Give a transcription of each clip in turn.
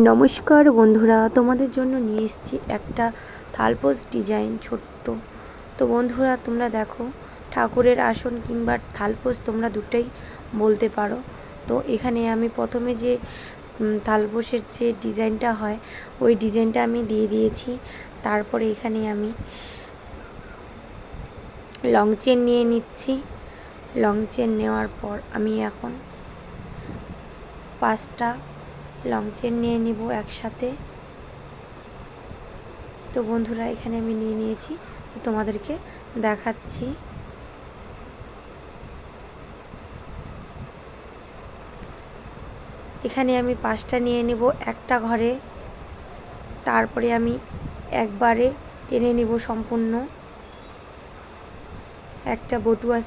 নমস্কার বন্ধুরা তোমাদের জন্য নিয়ে এসেছি একটা থালপোস ডিজাইন ছোট্ট। তো বন্ধুরা তোমরা দেখো ঠাকুরের আসন কিংবা থালপোস তোমরা দুটোই বলতে পারো। তো এখানে আমি প্রথমে যে উম, থালপোসের যে ডিজাইনটা হয় ওই ডিজাইনটা আমি দিয়ে দিয়েছি। তারপরে এখানে আমি লং চেন নিয়ে নিচ্ছি। লং চেন নেওয়ার পর আমি এখন পাঁচটা লং চেন নিয়ে নিব একসাথে। তো বন্ধুরা, এখানে আমি নিয়ে নিয়েছি। তো তোমাদেরকে দেখাচ্ছি। এখানে আমি পাঁচটা নিয়ে নিব, একটা ঘরে। তারপরে আমি একবারে টেনে নিব সম্পূর্ণ। একটা বটুয়া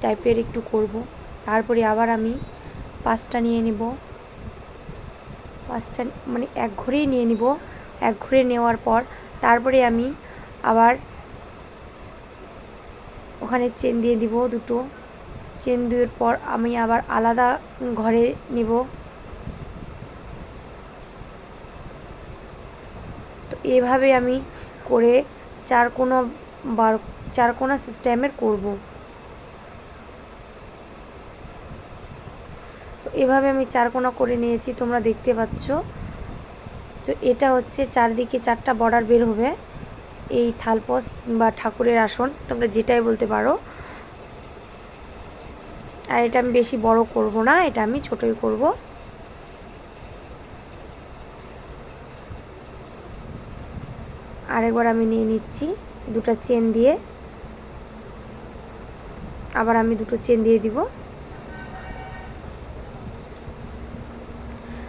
টাইপের একটু করব। তারপরে আবার আমি পাঁচটা নিয়ে নিব। পাঁচটা মানে এক ঘরেই নিয়ে নিব। এক ঘরে নেওয়ার পর তারপরে আমি আবার ওখানে চেন দিয়ে দিব দুটো। চেন দেওয়ার পর আমি আবার আলাদা ঘরে নিব। তো এভাবে আমি করে চার কোনো বার, চার কোনা সিস্টেমের করব। তো এভাবে আমি চার কোনা করে নিয়েছি, তোমরা দেখতে পাচ্ছ। তো এটা হচ্ছে চারদিকে চারটা বর্ডার বের হবে। এই থালপস বা ঠাকুরের আসন, তোমরা যেটাই বলতে পারো। আর এটা আমি বেশি বড় করব না, এটা আমি ছোটই করব। আরেকবার আমি নিয়ে নিচ্ছি দুটো চেন দিয়ে। আবার আমি দুটো চেন দিয়ে দিব।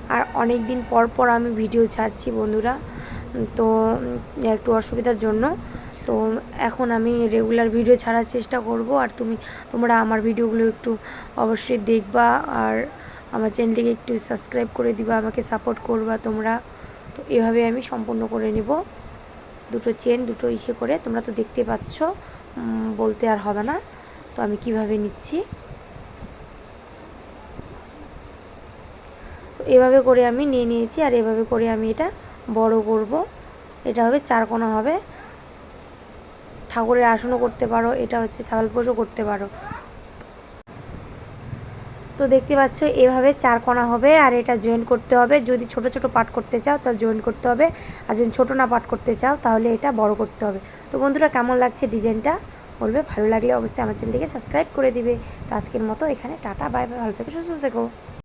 আর অনেক দিন পর পর আমি ভিডিও ছাড়ছি বন্ধুরা। তো একটু অসুবিধার জন্য। তো, এখন আমি রেগুলার ভিডিও ছাড়ার চেষ্টা করব। আর তুমি, তোমরা আমার ভিডিওগুলো একটু অবশ্যই দেখবা। আর আমার চ্যানেলটিকে একটু সাবস্ক্রাইব করে দিবা, আমাকে সাপোর্ট করবা তোমরা। তো, এভাবে আমি সম্পূর্ণ করে নেব। দুটো চেন দুটো ইসে করে তোমরা তো দেখতে পাচ্ছ। বলতে আর হবে না। তো, আমি কীভাবে নিচ্ছি? এভাবে করে আমি নিয়ে নিয়েছি আর এভাবে করে আমি এটা বড় করব। এটা হবে চার কোনা হবে। ঠাকুরের আসনও করতে পারো, এটা হচ্ছে থালপোষও করতে পারো। তো দেখতে পাচ্ছ, এভাবে চার কোনা হবে আর এটা জয়েন করতে হবে। যদি ছোট ছোট পাট করতে চাও তা জয়েন করতে হবে, আর যদি ছোটো না পাট করতে চাও তাহলে এটা বড় করতে হবে। তো বন্ধুরা, কেমন লাগছে ডিজাইনটা? বলবে, ভালো লাগলে অবশ্যই আমার চ্যানেলটিকে সাবস্ক্রাইব করে দিবে। তো আজকের মতো এখানে, টাটা, বাই বাই, ভালো থেকো, সুস্থ থেকো।